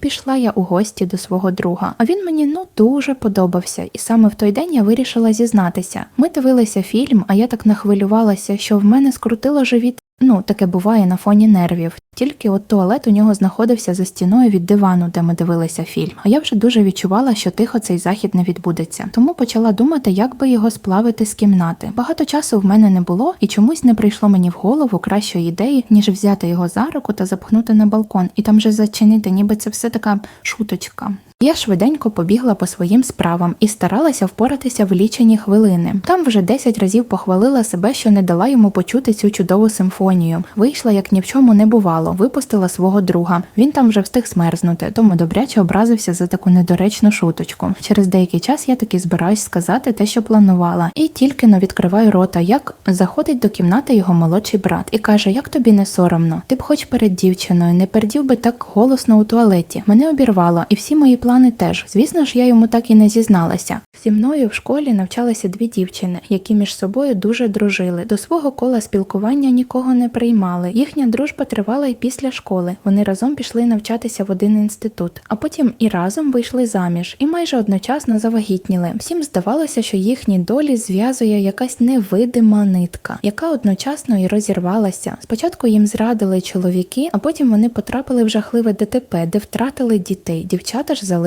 Пішла я у гості до свого друга, а він мені ну дуже подобався, і саме в той день я вирішила зізнатися. Ми дивилися фільм, а я так нахвилювалася, що в мене скрутило живіт. Ну, таке буває на фоні нервів. Тільки от туалет у нього знаходився за стіною від дивану, де ми дивилися фільм. А я вже дуже відчувала, що тихо цей захід не відбудеться. Тому почала думати, як би його сплавити з кімнати. Багато часу в мене не було, і чомусь не прийшло мені в голову кращої ідеї, ніж взяти його за руку та запхнути на балкон, і там же зачинити, ніби це все така шуточка. Я швиденько побігла по своїм справам і старалася впоратися в лічені хвилини. Там вже 10 разів похвалила себе, що не дала йому почути цю чудову симфонію. Вийшла, як ні в чому не бувало, випустила свого друга. Він там вже встиг смерзнути, тому добряче образився за таку недоречну шуточку. Через деякий час я таки збираюсь сказати те, що планувала, і тільки но відкриваю рота, як заходить до кімнати його молодший брат і каже: Як тобі не соромно? Ти б хоч перед дівчиною не пердів би так голосно у туалеті. Мене обірвало, і всі мої плани теж. Звісно ж, я йому так і не зізналася. Зі мною в школі навчалися дві дівчини, які між собою дуже дружили. До свого кола спілкування нікого не приймали. Їхня дружба тривала і після школи. Вони разом пішли навчатися в один інститут, а потім і разом вийшли заміж, і майже одночасно завагітніли. Всім здавалося, що їхні долі зв'язує якась невидима нитка, яка одночасно і розірвалася. Спочатку їм зрадили чоловіки, а потім вони потрапили в жахливе ДТП, де втратили дітей. Дівчата ж залишилися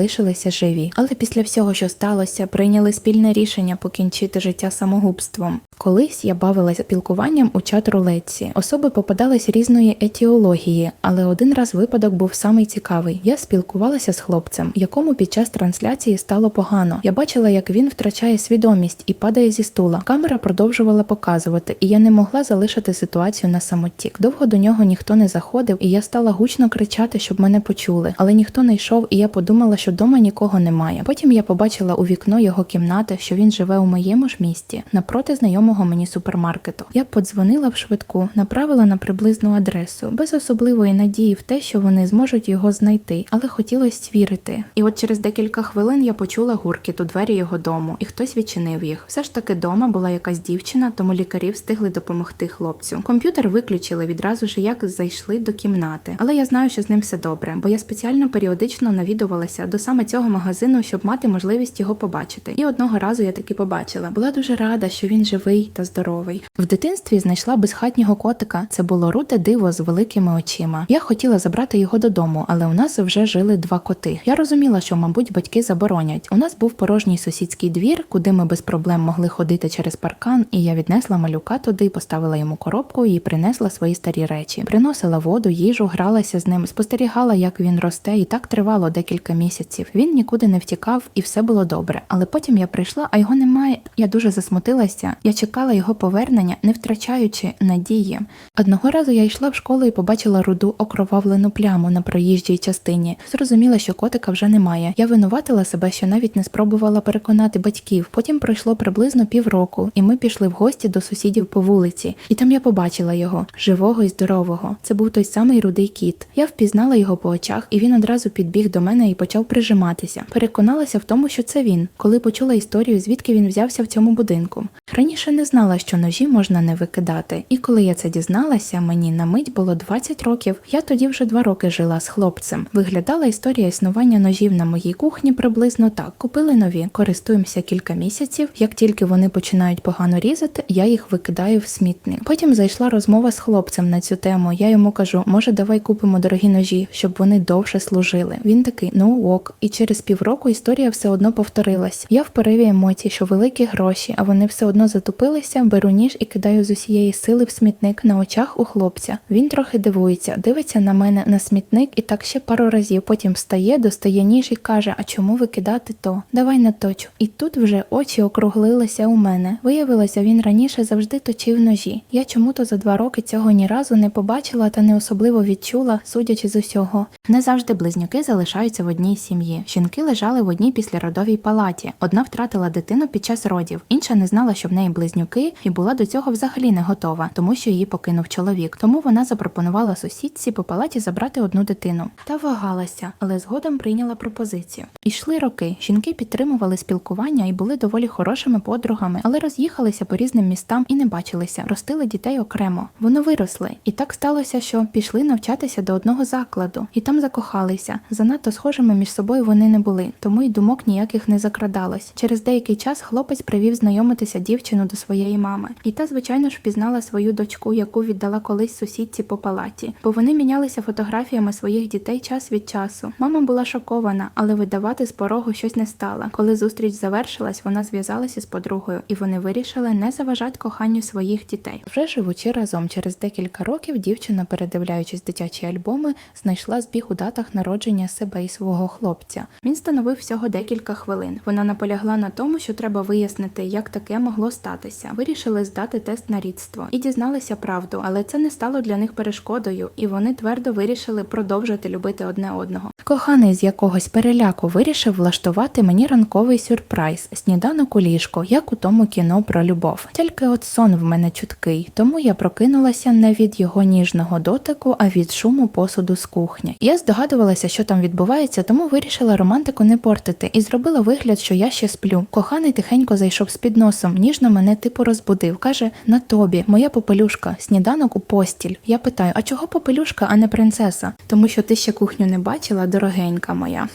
живі. Але після всього, що сталося, прийняли спільне рішення покінчити життя самогубством. Колись я бавилася спілкуванням у чат рулетці. Особи попадались різної етіології, але один раз випадок був самий цікавий. Я спілкувалася з хлопцем, якому під час трансляції стало погано. Я бачила, як він втрачає свідомість і падає зі стула. Камера продовжувала показувати, і я не могла залишити ситуацію на самоті. Довго до нього ніхто не заходив, і я стала гучно кричати, щоб мене почули. Але ніхто не йшов, і я подумала, що дома нікого немає. Потім я побачила у вікно його кімнати, що він живе у моєму ж місті, напроти знайомого мені супермаркету. Я подзвонила в швидку, направила на приблизну адресу, без особливої надії в те, що вони зможуть його знайти, але хотілося вірити. І от через декілька хвилин я почула гуркіт у двері його дому, і хтось відчинив їх. Все ж таки дома була якась дівчина, тому лікарі встигли допомогти хлопцю. Комп'ютер виключили відразу ж, як зайшли до кімнати. Але я знаю, що з ним все добре, бо я спеціально періодично навідувалася до саме цього магазину, щоб мати можливість його побачити. І одного разу я таки побачила. Була дуже рада, що він живий та здоровий. В дитинстві знайшла безхатнього котика. Це було руде диво з великими очима. Я хотіла забрати його додому, але у нас вже жили два коти. Я розуміла, що, мабуть, батьки заборонять. У нас був порожній сусідський двір, куди ми без проблем могли ходити через паркан, і я віднесла малюка туди, поставила йому коробку і принесла свої старі речі. Приносила воду, їжу, гралася з ним, спостерігала, як він росте, і так тривало декілька місяців. Він нікуди не втікав, і все було добре. Але потім я прийшла, а його немає. Я дуже засмутилася. Я чекала його повернення, не втрачаючи надії. Одного разу я йшла в школу і побачила руду окровавлену пляму на проїжджій частині. Зрозуміла, що котика вже немає. Я винуватила себе, що навіть не спробувала переконати батьків. Потім пройшло приблизно півроку, і ми пішли в гості до сусідів по вулиці. І там я побачила його живого і здорового. Це був той самий рудий кіт. Я впізнала його по очах, і він одразу підбіг до мене і почав прижиматися. Переконалася в тому, що це він, коли почула історію, звідки він взявся в цьому будинку. Раніше не знала, що ножі можна не викидати, і коли я це дізналася, мені на мить було 20 років. Я тоді вже два роки жила з хлопцем. Виглядала історія існування ножів на моїй кухні приблизно так. Купили нові, користуємося кілька місяців. Як тільки вони починають погано різати, я їх викидаю в смітник. Потім зайшла розмова з хлопцем на цю тему. Я йому кажу, може, давай купимо дорогі ножі, щоб вони довше служили. Він такий, ну ок. І через півроку історія все одно повторилась. Я в пориві емоцій, що великі гроші, а вони все одно затупилися, беру ніж і кидаю з усієї сили в смітник на очах у хлопця. Він трохи дивується, дивиться на мене на смітник і так ще пару разів. Потім встає, достає ніж і каже: А чому викидати то? Давай наточу. І тут вже очі округлилися у мене. Виявилося, він раніше завжди точив ножі. Я чому-то за два роки цього ні разу не побачила та не особливо відчула, судячи з усього. Не завжди близнюки залишаються в одній сім'ї. Жінки лежали в одній післяродовій палаті. Одна втратила дитину під час родів, інша не знала, що в неї близнюки. Близнюки і була до цього взагалі не готова, тому що її покинув чоловік. Тому вона запропонувала сусідці по палаті забрати одну дитину. Та вагалася, але згодом прийняла пропозицію. Ішли роки. Жінки підтримували спілкування і були доволі хорошими подругами, але роз'їхалися по різним містам і не бачилися, ростили дітей окремо. Вони виросли, і так сталося, що пішли навчатися до одного закладу, і там закохалися. Занадто схожими між собою вони не були, тому й думок ніяких не закрадалось. Через деякий час хлопець привів знайомитися дівчину до своєї мами, і та, звичайно ж, впізнала свою дочку, яку віддала колись сусідці по палаті, бо вони мінялися фотографіями своїх дітей час від часу. Мама була шокована, але видавати з порогу щось не стала. Коли зустріч завершилась, вона зв'язалася з подругою, і вони вирішили не заважати коханню своїх дітей. Вже живучи разом через декілька років, дівчина, передивляючись дитячі альбоми, знайшла збіг у датах народження себе і свого хлопця. Він становив всього декілька хвилин. Вона наполягла на тому, що треба вияснити, як таке могло статися. Вирішили здати тест на рідство і дізналися правду, але це не стало для них перешкодою, і вони твердо вирішили продовжити любити одне одного. Коханий з якогось переляку вирішив влаштувати мені ранковий сюрприз сніданок у ліжко, як у тому кіно про любов. Тільки от сон в мене чуткий, тому я прокинулася не від його ніжного дотику, а від шуму посуду з кухні. Я здогадувалася, що там відбувається, тому вирішила романтику не портити і зробила вигляд, що я ще сплю. Коханий тихенько зайшов з під носом, ніжно мене типу розбудив. каже: на тобі, моя попелюшка, сніданок у постіль. Я питаю: а чого попелюшка, а не принцеса? Тому що ти ще кухню не бачила, дорогенька моя.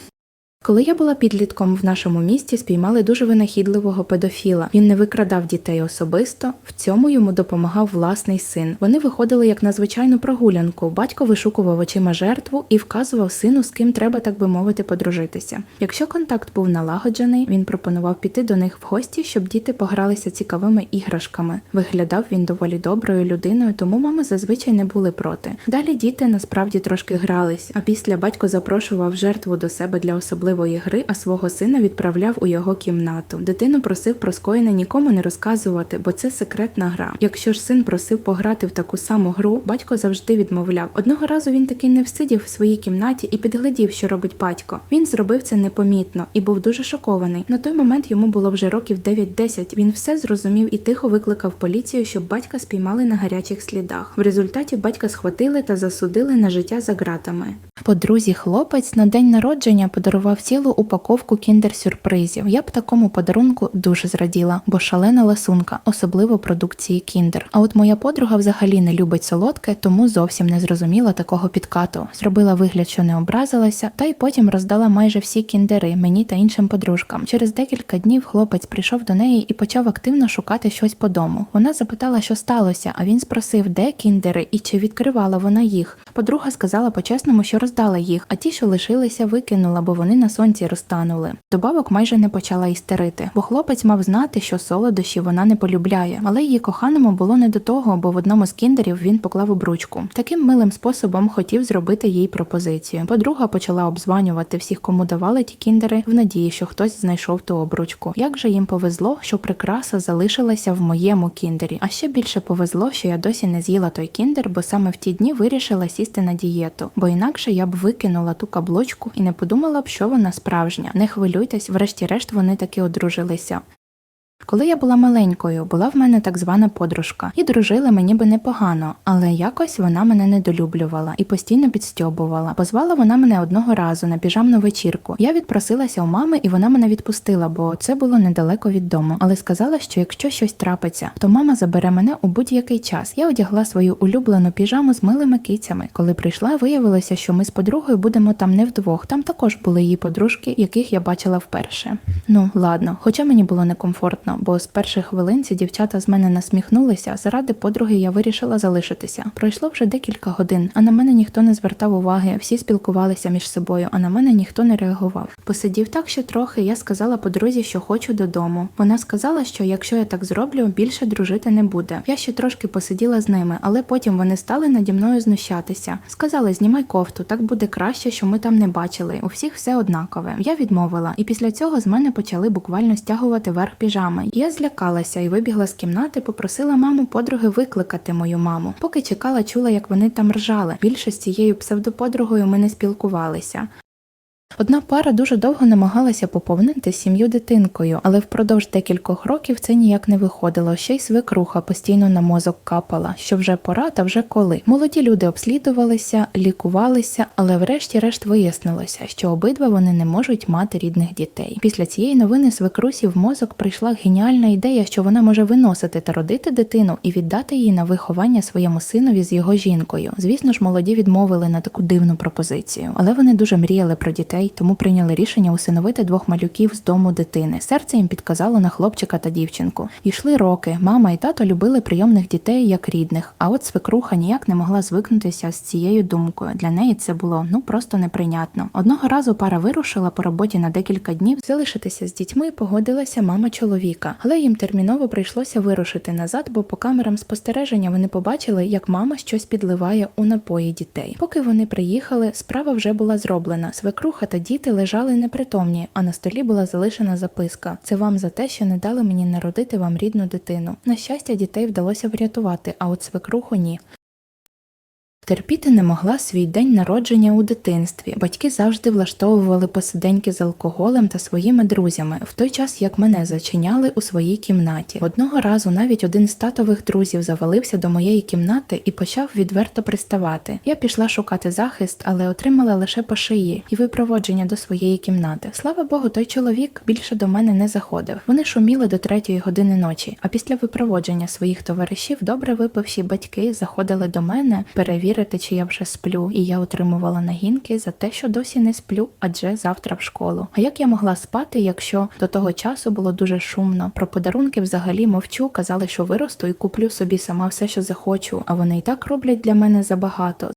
Коли я була підлітком в нашому місті, спіймали дуже винахідливого педофіла. Він не викрадав дітей особисто. В цьому йому допомагав власний син. Вони виходили як на звичайну прогулянку. Батько вишукував очима жертву і вказував сину, з ким треба, так би мовити, подружитися. Якщо контакт був налагоджений, він пропонував піти до них в гості, щоб діти погралися цікавими іграшками. Виглядав він доволі доброю людиною, тому мами зазвичай не були проти. Далі діти насправді трошки грались, а після батько запрошував жертву до себе для особливої гри, а свого сина відправляв у його кімнату. Дитину просив про скоєне нікому не розказувати, бо це секретна гра. Якщо ж син просив пограти в таку саму гру, батько завжди відмовляв. Одного разу він таки не всидів в своїй кімнаті і підглядів, що робить батько. Він зробив це непомітно і був дуже шокований. На той момент йому було вже років 9-10. Він все зрозумів і тихо викликав поліцію, щоб батька спіймали на гарячих слідах. В результаті батька схватили та засудили на життя за ґратами. Подрузі хлопець на день народження подарував цілу упаковку кіндер-сюрпризів. Я б такому подарунку дуже зраділа, бо шалена ласунка, особливо продукції кіндер. А от моя подруга взагалі не любить солодке, тому зовсім не зрозуміла такого підкату. Зробила вигляд, що не образилася, та й потім роздала майже всі кіндери мені та іншим подружкам. Через декілька днів хлопець прийшов до неї і почав активно шукати щось по дому. Вона запитала, що сталося, а він спросив, де кіндери і чи відкривала вона їх. Подруга сказала по-чесному, що роздала їх, а ті, що лишилися, викинула, бо вони на сонці розтанули. Добавок майже не почала істерити, бо хлопець мав знати, що солодощі вона не полюбляє, але її коханому було не до того, бо в одному з кіндерів він поклав обручку. Таким милим способом хотів зробити їй пропозицію. Подруга почала обзванювати всіх, кому давали ті кіндери, в надії, що хтось знайшов ту обручку. Як же їм повезло, що прикраса залишилася в моєму кіндері. А ще більше повезло, що я досі не з'їла той кіндер, бо саме в ті дні вирішила сісти на дієту, бо інакше я б викинула ту каблучку і не подумала б, що вона справжня. Не хвилюйтесь, врешті-решт вони таки одружилися. Коли я була маленькою, була в мене так звана подружка, і дружили мені би непогано, але якось вона мене недолюблювала і постійно підстьобувала. Позвала вона мене одного разу на піжамну вечірку. Я відпросилася у мами, і вона мене відпустила, бо це було недалеко від дому. Але сказала, що якщо щось трапиться, то мама забере мене у будь-який час. Я одягла свою улюблену піжаму з милими кицями. Коли прийшла, виявилося, що ми з подругою будемо там не вдвох. Там також були її подружки, яких я бачила вперше. Ну ладно, хоча мені було некомфортно бо з перших хвилин ці дівчата з мене насміхнулися. Заради подруги я вирішила залишитися. Пройшло вже декілька годин, а на мене ніхто не звертав уваги. Всі спілкувалися між собою, а на мене ніхто не реагував. Посидів так ще трохи. Я сказала подрузі, що хочу додому. Вона сказала, що якщо я так зроблю, більше дружити не буде. Я ще трошки посиділа з ними, але потім вони стали наді мною знущатися. Сказали, знімай кофту, так буде краще, що ми там не бачили. У всіх все однакове. Я відмовила, і після цього з мене почали буквально стягувати верх піжами. Я злякалася і вибігла з кімнати, попросила маму подруги викликати мою маму. Поки чекала, чула, як вони там ржали. Більше з цією псевдоподругою ми не спілкувалися. Одна пара дуже довго намагалася поповнити сім'ю дитинкою, але впродовж декількох років це ніяк не виходило. Ще й свекруха постійно на мозок капала, що вже пора та вже коли. Молоді люди обслідувалися, лікувалися, але врешті-решт вияснилося, що обидва вони не можуть мати рідних дітей. Після цієї новини свекрусі в мозок прийшла геніальна ідея, що вона може виносити та родити дитину і віддати її на виховання своєму синові з його жінкою. Звісно ж, молоді відмовили на таку дивну пропозицію, але вони дуже мріяли про дітей, тому прийняли рішення усиновити двох малюків з дому дитини. Серце їм підказало на хлопчика та дівчинку. Йшли роки. Мама і тато любили прийомних дітей як рідних. А от свекруха ніяк не могла звикнутися з цією думкою. Для неї це було ну просто неприйнятно. Одного разу пара вирушила по роботі на декілька днів. Залишитися з дітьми погодилася мама чоловіка, але їм терміново прийшлося вирушити назад, бо по камерам спостереження вони побачили, як мама щось підливає у напої дітей. Поки вони приїхали, справа вже була зроблена. Свекруха та діти лежали непритомні, а на столі була залишена записка: це вам за те, що не дали мені народити вам рідну дитину. На щастя, дітей вдалося врятувати, а от свекруху ні. Терпіти не могла свій день народження у дитинстві. Батьки завжди влаштовували посиденьки з алкоголем та своїми друзями, в той час як мене зачиняли у своїй кімнаті. Одного разу навіть один з татових друзів завалився до моєї кімнати і почав відверто приставати. Я пішла шукати захист, але отримала лише по шиї і випроводження до своєї кімнати. Слава Богу, той чоловік більше до мене не заходив. Вони шуміли до третьої години ночі. А після випроводження своїх товаришів, добре випивші батьки заходили до мене перевірити, чи я вже сплю, і я отримувала нагінки за те, що досі не сплю, адже завтра в школу. А як я могла спати, якщо до того часу було дуже шумно? Про подарунки взагалі мовчу, казали, що виросту і куплю собі сама все, що захочу. А вони і так роблять для мене забагато.